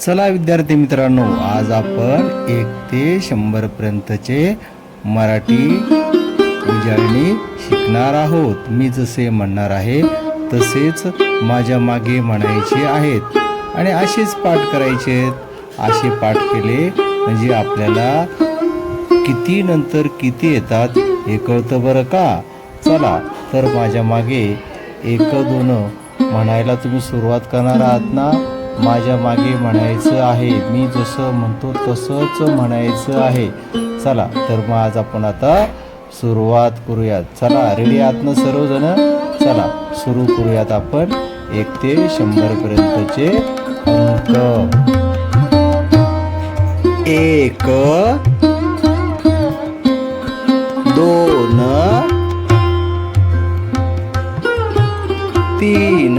चला विद्यार्थी मित्रांनो आज आपण एक ते शंभर पर्यंतचे मराठी उजाळणी शिकणार आहोत. मी जसे म्हणणार आहे तसेच माझ्या मागे म्हणायचे आहेत आणि असेच पाठ करायचे आहेत. असे पाठ केले म्हणजे आपल्याला किती नंतर किती येतात हे कळतं बरं का? चला तर माझ्या मागे एक दोन म्हणायला तुम्ही सुरुवात करणार आहात ना? माझ्या मागे म्हणायचं आहे. मी जसं म्हणतो तसंच म्हणायचं आहे. चला तर मग आज आपण आता सुरुवात करूयात. चला रेडी आहात ना सर्वजण? चला सुरू करूयात आपण. एक ते शंभर पर्यंतचे अंक. एक दोन तीन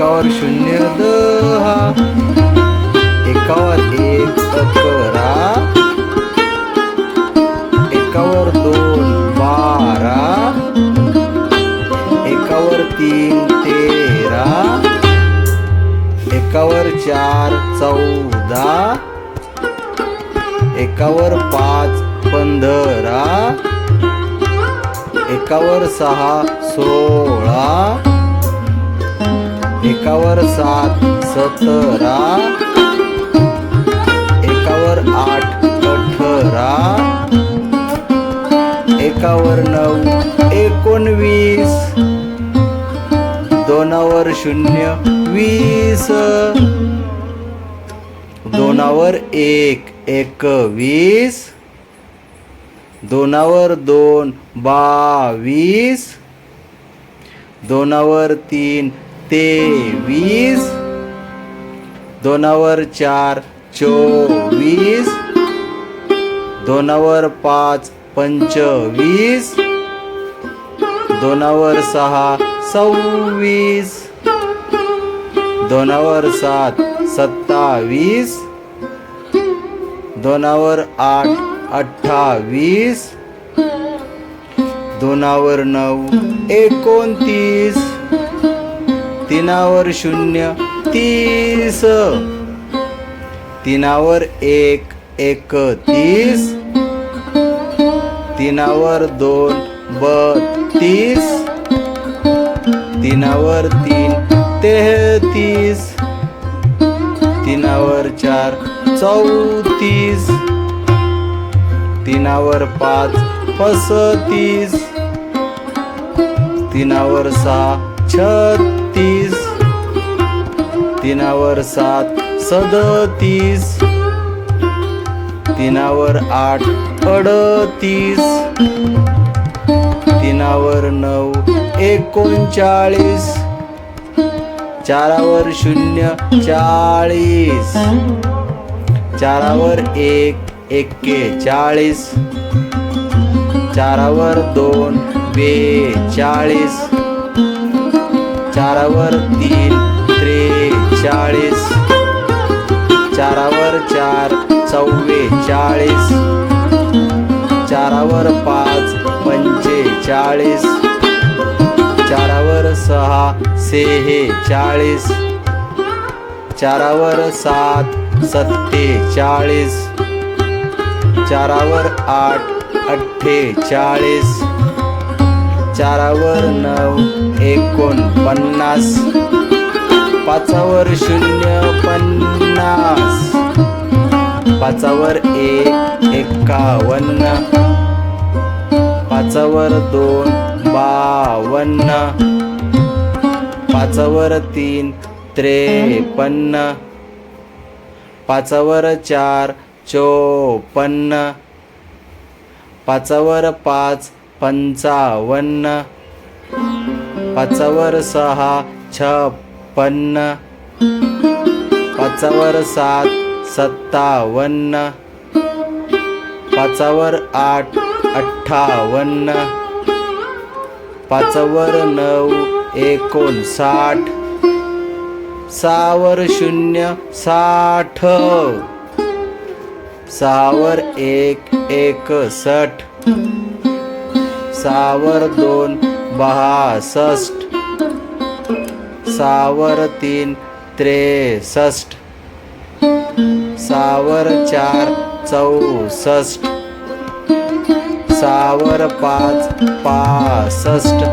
एकावर शून्य दहा. एकावर एक अकरा. एकावर दोन बारा. एकावर तीन तेरा. एकावर चार चौदा. एकावर पाच पंधरा. एकावर सहा सोळा. एकावर सात सतरा. एकावर आठ अठरा. एकावर नऊ एकोणवीस. दोनावर शून्य वीस. दोनावर एक एकवीस. दोनावर दोन बावीस. दोनावर तीन तेवीस. दोनावर चार चोवीस. दोनावर पाच पंचवीस. दोनावर सहा सव्वीस. दोनावर सात सत्तावीस. दोनावर आठ अठ्ठावीस. दोनावर नऊ एकोणतीस. तीनावर शून्य तीस. तीनावर एक एकतीस तीनावर दोन बत्तीस तीनावर तीन तेहतीस. तीनावर चार चौतीस. तीनावर पाच पस्तीस. तीनावर सहा छत्तीस. तीनावर सात सदतीस. तीनावर आठ अडतीस. तीनावर नऊ एकोणचाळीस. चारावर शून्य चाळीस. चारावर एक एक्केचाळीस चारावर दोन बेचाळीस चारावर तीन त्रेचाळीस. चारावर चार चव्वेचाळीस. चारावर पाच पंचेचाळीस. चारावर सहा सेहेचाळीस. चारावर सात सत्तेचाळीस. चारावर आठ अठ्ठेचाळीस. चारावर नऊ एकोणपन्नास. पाचावर शून्य पन्नास. पाचावर एक एकावन्न. पाचावर दोन बावन्न. पाचावर तीन त्रेपन्न. पाचावर चार चोपन्न. पाचावर पाच पंचावन्न. पाचावर सहा छप्पन्न. पाचावर सात सत्तावन्न. पाचावर आठ अठ्ठावन्न. पाचावर नऊ एकोणसाठ. सावर शून्य साठ. सावर एक एकसठ सावर दोन बहासष्ट सावर तीन त्रेसष्ट सावर चार चौसष्ट सावर पाच पासष्ट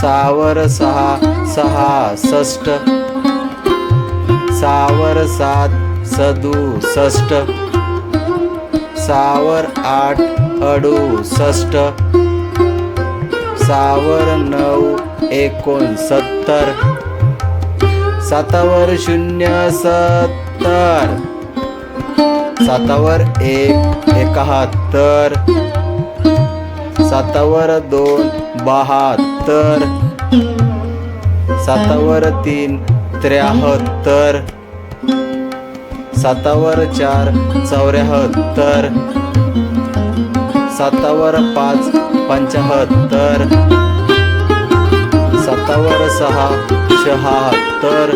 सावर सहा सहासष्ट सावर सात सदुसष्ट सावर आठ अडुसष्ट सावर नऊ एकोणसत्तर. सातावर शून्य सत्तर. सातावर एक एकाहत्तर. सातावर दोन बहात्तर. सातावर तीन त्र्याहत्तर. सातावर चार चौऱ्याहत्तर. सातावर पाच पंचाहत्तर. सातावर सहा शहात्तर.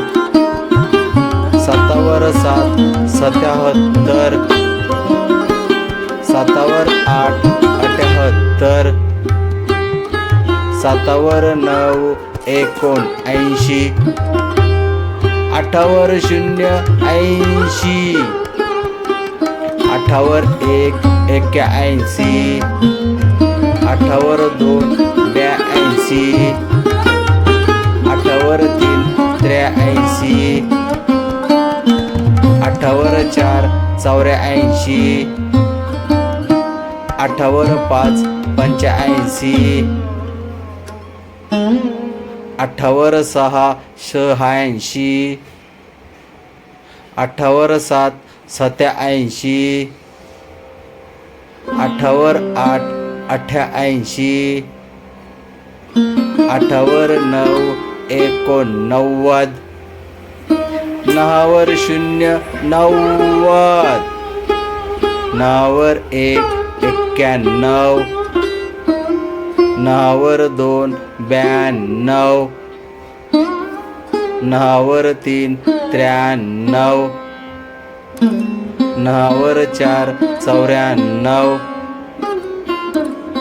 सातावर सात सत्याहत्तर. सातावर आठ अठ्याहत्तर. सातावर नऊ एकोणऐंशी. आठावर शून्य ऐंशी. आठावर एक एक्क्याऐंशी. आठावर दोन ब्याऐंशी. आठावर तीन त्र्याऐंशी. आठावर चार चौऱ्याऐंशी. आठावर पाच पंच्याऐंशी. आठावर सहा शहाऐंशी. आठावर सात सत्याऐंशी. आठावर आठ अठ्ठ्याऐंशी आठावर नऊ एकोणनव्वद नहावर शून्य नव्वद नहावर एक एक्क्याण्णव नहावर दोन ब्याण्णव नहावर तीन त्र्याण्णव नहावर चार चौऱ्याण्णव.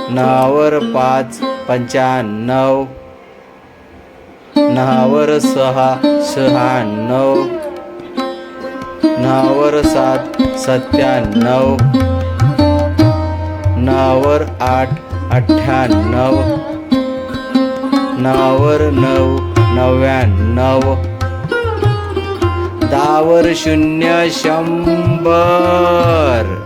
नहावर पाच पंच्याण्णव. नहावर सहा शहाण्णव. नहावर सात सत्त्याण्णव. नहावर आठ अठ्ठ्याण्णव. नहावर नऊ नव्याण्णव. दावर शून्य शंभर.